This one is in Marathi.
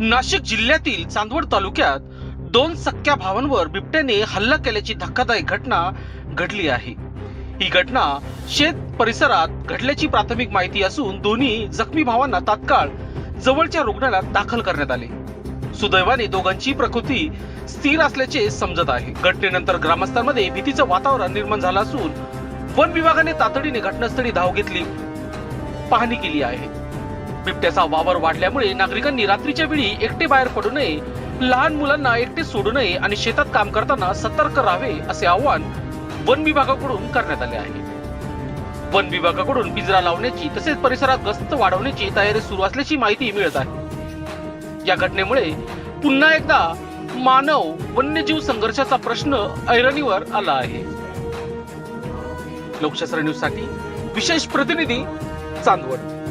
नाशिक जिल्ह्यातील चांदवड तालुक्यात दोन सख्या भावांवर बिबट्याने हल्ला केल्याची धक्कादायक घटना घडली आहे. ही घटना शेत परिसरात घडल्याची प्राथमिक माहिती असून दोन्ही जखमी भावांना तात्काळ जवळच्या रुग्णालयात दाखल करण्यात आले. सुदैवाने दोघांची प्रकृती स्थिर असल्याचे समजत आहे. घटनेनंतर ग्रामस्थांमध्ये भीतीचं वातावरण निर्माण झालं असून वन विभागाने तातडीने घटनास्थळी धाव घेतली पाहणी केली आहे. बिबट्याचा वावर वाढल्यामुळे नागरिकांनी रात्रीच्या वेळी एकटे बाहेर पडू नये लहान मुलांना एकटे सोडू नये आणि शेतात काम करताना सतर्क राहावे असे आवाहन वन विभागाकडून करण्यात आले आहे. वन विभागाकडून पिंजरा लावण्याची तसेच परिसरात गस्त वाढवण्याची तयारी सुरू असल्याची माहिती मिळत आहे. या घटनेमुळे पुन्हा एकदा मानव वन्यजीव संघर्षाचा प्रश्न ऐरणीवर आला आहे. लोकशास्त्र न्यूजसाठी विशेष प्रतिनिधी चांदवड.